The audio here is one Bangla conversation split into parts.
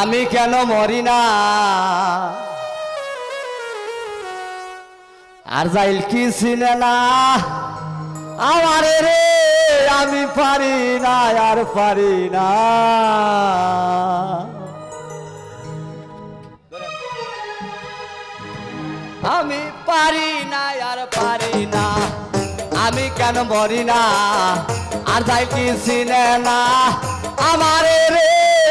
আমি কেন মরি না? আর যাইল কি চিনে না আমারে রে, আমি পারি না, আর পারি না। আমি পারি না, আর পারি না। আমি কেন মরি না? আর যাই কি চিনে না আমারে রে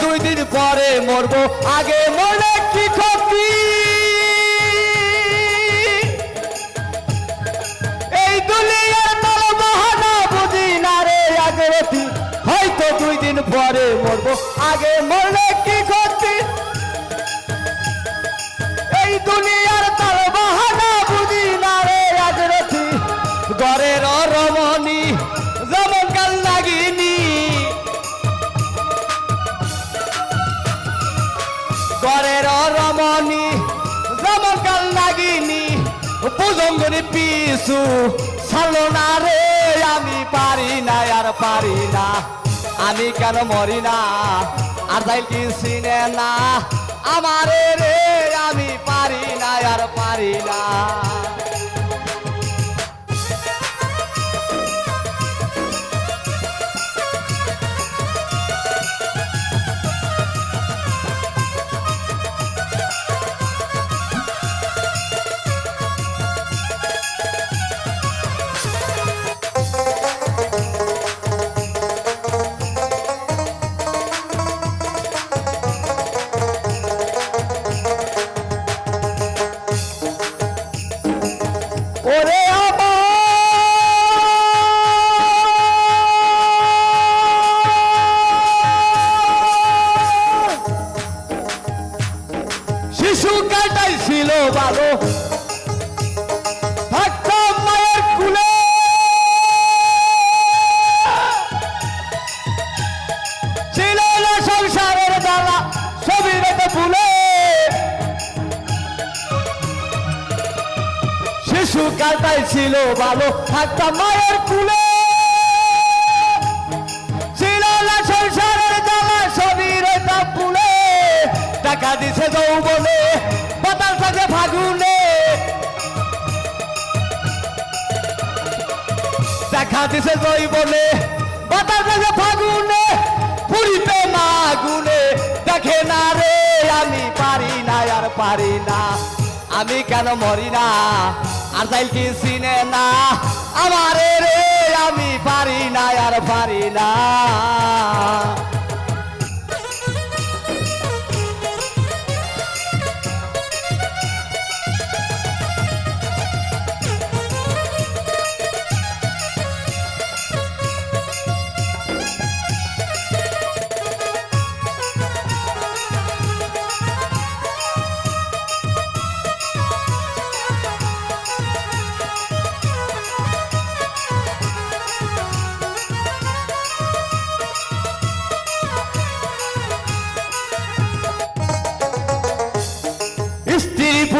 দুই দিন পরে মরবো। আগে মরে কি ক্ষতি? এই দুনিয়ার নল মহানা বুঝি না রে, আগে হয়তো দুই দিন পরে মরবো। আগে মরলে ঘরের রমণী রমকাল নাগিনী লাগিনি পুজঙ্গনি পিছু, ছাড়লো না রে, আমি পারি না, আর পারি না। আমি কেন মরি না? আর তাই কি চিনে না? আমারে রে, আমি পারি না, আর পারি না। শিশু কাটাই ছিল ভালো সংসারের শিশু কালটাই ছিল ভালো থাকতাম মায়ের কুলে। দেখা দিছে জৈবনে, বাতাস থাকে ফাগুনে, পুরিতে মাগুনে, দেখে না রে, আমি পারি না, আর পারি না। আমি কেন মরি না? আর তাই কি চিনে না আমারে রে, আমি পারি না, আর পারি না।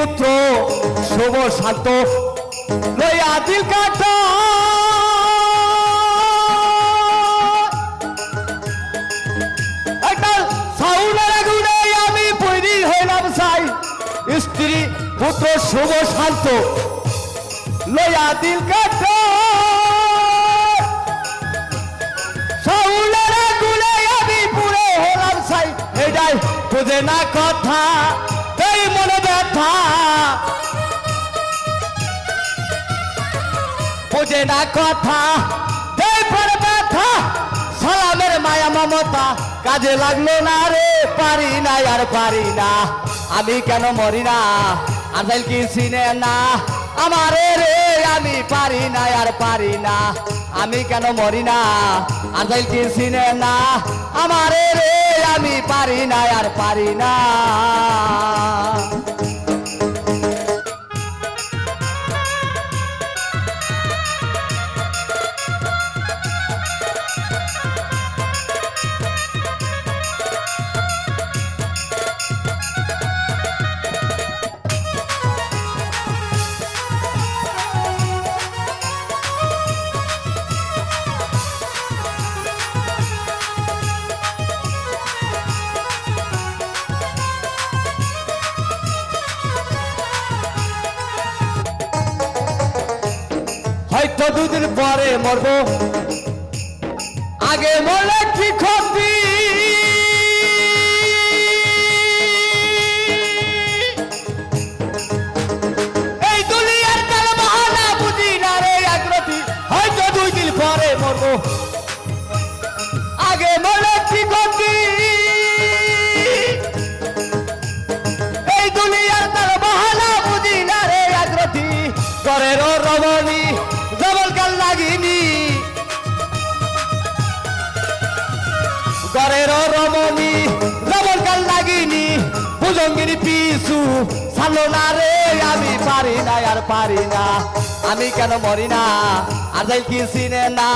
পুত্র, শুভ শান্ত লইয়া দিল সাই। স্ত্রী, পুত্র, শুভ শান্ত লইয়া দিল সাউনের আগুনে আমি পুরে হলাম সাই। এটাই বুঝে না কথা। বুঝে না কথা সালামের মায়া মমতা, কাজে লাগল না রে, পারি না আর পারি না। আমি কেন মরি না? আজাইল কি চিনে না? আমারে রে, আমি পারি না আর পারি না। আমি কেন মরি না? আজাইল কি চিনে না? আমারে রে, আমি পারি না আর পারি না। হয়তো দুদিন পরে মরবো, আগে মরলে কি ক্ষতি? এই দুনিয়ার কাল বাহানা বুঝি না রে একরতি হয়তো দুই দিন পরে মরবো। আগে মরলে কি ক্ষতি? এই দুনিয়ার কাল বাহানা বুঝি না রে একরতি করের রমণী ভুজঙ্গিনী পিছু ছাড়লো না রে, আমি পারি না, আর পারি না। আমি কেন মরি না? যাই কি চিনে না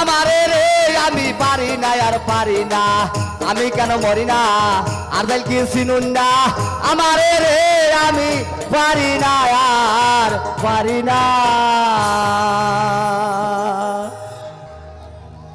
আমারে রে, আমি পারি না, আর পারি না। আমি কেন মরি না? যাই কি চিনুন না আমারে রে, আমি পারি না, আর পারি না।